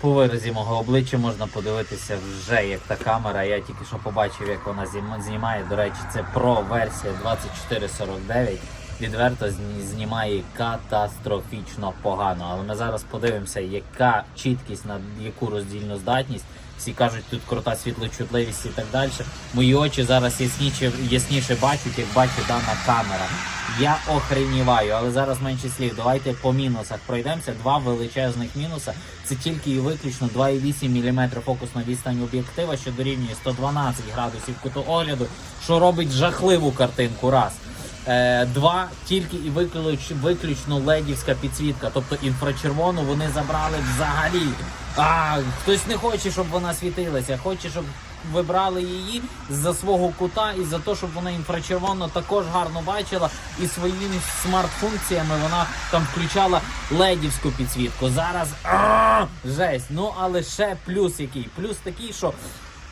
По виразі мого обличчя можна подивитися вже як та камера. Я тільки що побачив, як вона знімає. До речі, це Pro версія 2449. Відверто зні- знімає катастрофічно погано. Але ми зараз подивимося, яка чіткість на яку роздільну здатність. Всі кажуть, тут крута світлочутливість і так далі. Мої очі зараз ясніше, ясніше бачать, як бачить дана камера. Я охреніваю, але зараз менше слів. Давайте по мінусах пройдемося. Два величезних мінуса. Це тільки і виключно 2,8 мм фокусна відстань об'єктива, що дорівнює 112 градусів куту огляду, що робить жахливу картинку. Раз. Е, Два тільки і виключ, виключно ледівська підсвітка, тобто інфрачервону вони забрали взагалі. А хтось не хоче, щоб вона світилася, хоче, щоб вибрали її за свого кута і за те, щоб вона інфрачервоно також гарно бачила, і своїми смарт-функціями вона там включала ледівську підсвітку. Зараз а, жесть. Ну але ще плюс який. Плюс такий, що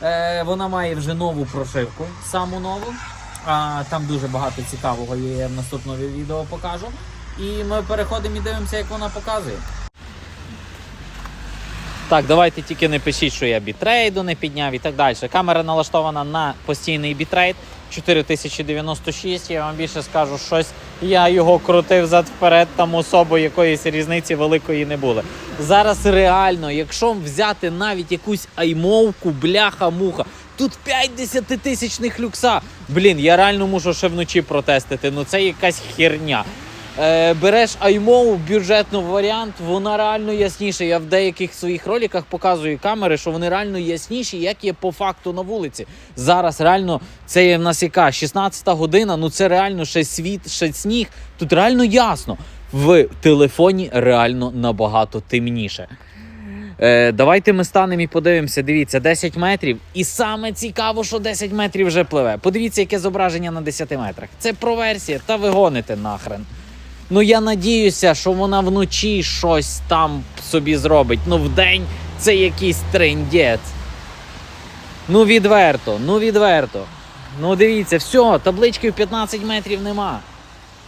е, вона має вже нову прошивку, саму нову. А, там дуже багато цікавого є, я в наступному відео покажу. І ми переходимо і дивимося, як вона показує. Так, давайте тільки не пишіть, що я бітрейду не підняв і так далі. Камера налаштована на постійний бітрейт 4096. Я вам більше скажу щось. Я його крутив зад вперед, там особо якоїсь різниці великої не було. Зараз реально, якщо взяти навіть якусь аймовку, бляха-муха, тут 50 тисячних люкса. Блін, я реально мушу ще вночі протестити. Ну це якась херня. Е, береш iMov, бюджетний варіант, вона реально ясніша. Я в деяких своїх роликах показую камери, що вони реально ясніші, як є по факту на вулиці. Зараз реально це є в нас яка 16 година, ну це реально ще світ, ще сніг. Тут реально ясно. В телефоні реально набагато темніше. Е, давайте ми станемо і подивимося. Дивіться, 10 метрів. І саме цікаво, що 10 метрів вже пливе. Подивіться, яке зображення на 10 метрах. Це проверсія, та ви гоните нахрен. Ну я надіюся, що вона вночі щось там собі зробить. Ну вдень це якийсь трендець. Ну відверто, ну відверто. Ну дивіться, все, таблички в 15 метрів нема.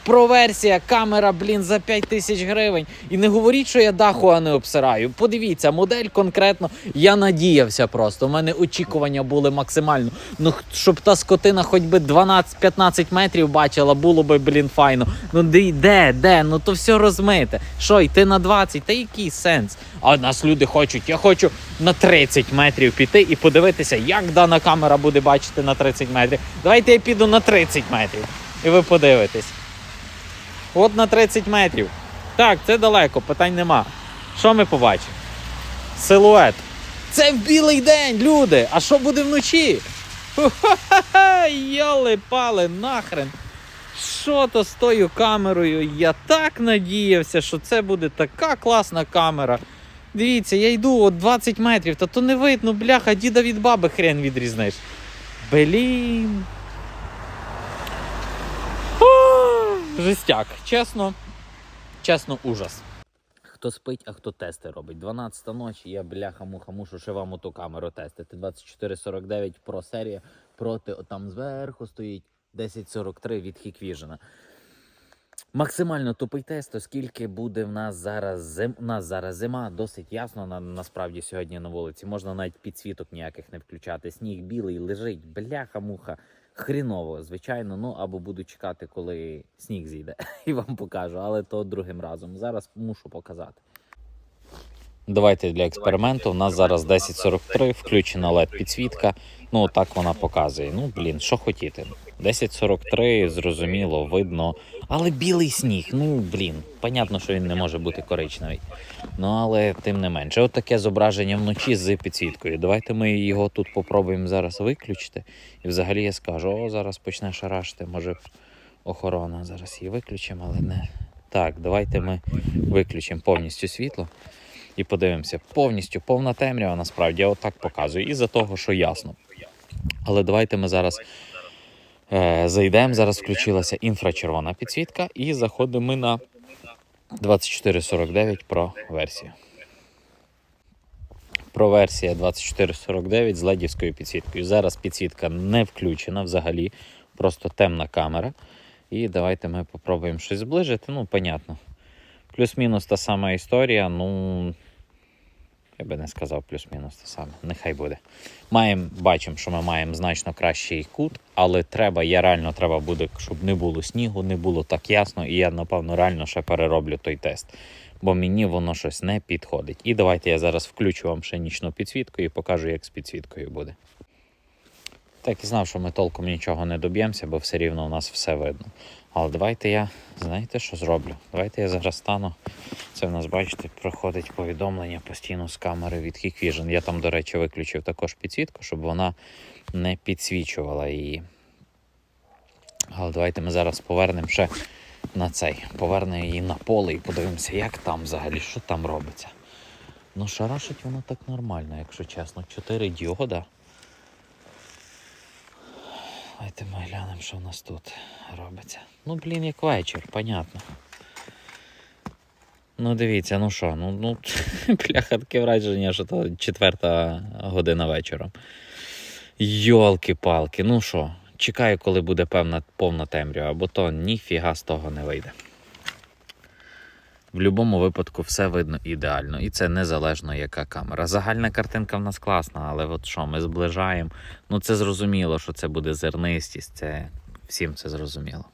Проверсія, камера, блін, за 5 тисяч гривень. І не говоріть, що я даху не обсираю. Подивіться, модель конкретно. Я надіявся просто. У мене очікування були максимально. Ну, щоб та скотина хоч би 12-15 метрів бачила, було би, блін, файно. Ну де, де, де? Ну то все розмите. Що, йти на 20? Та який сенс? А нас люди хочуть. Я хочу на 30 метрів піти і подивитися, як дана камера буде бачити на 30 метрів. Давайте я піду на 30 метрів. І ви подивитесь. От на 30 метрів. Так, це далеко, питань нема. Що ми побачимо? Силует. Це в білий день, люди! А що буде вночі? Йоли пали нахрен. Що то з тою камерою? Я так надіявся, що це буде така класна камера. Дивіться, я йду от 20 метрів, та то не видно, бляха, діда від баби хрен відрізниш. Блін. О, Жестяк. Чесно, чесно, ужас. Хто спить, а хто тести робить. 12 ночі, я бляха-муха, мушу ще вам оту камеру тестити. 2449 Pro серія проти, там зверху стоїть 1043 від Hikvision. Максимально тупий тест, оскільки буде в нас зараз зим... у нас зараз зима, досить ясно на, насправді сьогодні на вулиці. Можна навіть підсвіток ніяких не включати. Сніг білий лежить, бляха-муха. Хріново, звичайно, ну або буду чекати, коли сніг зійде, і вам покажу, але то другим разом. Зараз мушу показати. Давайте для експерименту. У нас зараз 10.43, включена led підсвітка. Ну, так вона показує. Ну, блін, що хотіти. 10.43, зрозуміло, видно. Але білий сніг, ну блін, понятно, що він не може бути коричневий. Ну, але тим не менше, от таке зображення вночі з підсвіткою. Давайте ми його тут попробуємо зараз виключити. І взагалі я скажу: о, зараз почне шарашити, може охорона. Зараз її виключимо, але не. Так, давайте ми виключимо повністю світло і подивимося. Повністю повна темрява, насправді, я отак показую. І за того, що ясно. Але давайте ми зараз зайдемо. Зараз включилася інфрачервона підсвітка, і заходимо ми на 2449 Pro версію. Pro версія 2449 з ледівською підсвіткою. Зараз підсвітка не включена взагалі, просто темна камера. І давайте ми попробуємо щось зближити. Ну, понятно. Плюс-мінус та сама історія. Ну, Я би не сказав плюс-мінус те саме. Нехай буде. Маємо, бачимо, що ми маємо значно кращий кут, але треба, я реально треба буде, щоб не було снігу, не було так ясно, і я, напевно, реально ще перероблю той тест. Бо мені воно щось не підходить. І давайте я зараз включу вам ще нічну підсвітку і покажу, як з підсвіткою буде. Так і знав, що ми толком нічого не доб'ємося, бо все рівно у нас все видно. Але давайте я, знаєте, що зроблю? Давайте я зараз стану. Це в нас, бачите, проходить повідомлення постійно з камери від Hikvision. Я там, до речі, виключив також підсвітку, щоб вона не підсвічувала її. Але давайте ми зараз повернемо ще на цей. Повернемо її на поле і подивимося, як там взагалі, що там робиться. Ну, шарашить воно так нормально, якщо чесно. Чотири діода. Давайте ми глянемо, що в нас тут робиться. Ну, блін, як вечір, понятно. Ну, дивіться, ну що, ну, ну бляха, таке враження, що то четверта година вечора. Йолки-палки, ну що, чекаю, коли буде певна повна темрява, бо то ніфіга з того не вийде. В будь-якому випадку все видно ідеально, і це незалежно яка камера. Загальна картинка в нас класна, але от що, ми зближаємо. Ну це зрозуміло, що це буде зернистість, це всім це зрозуміло.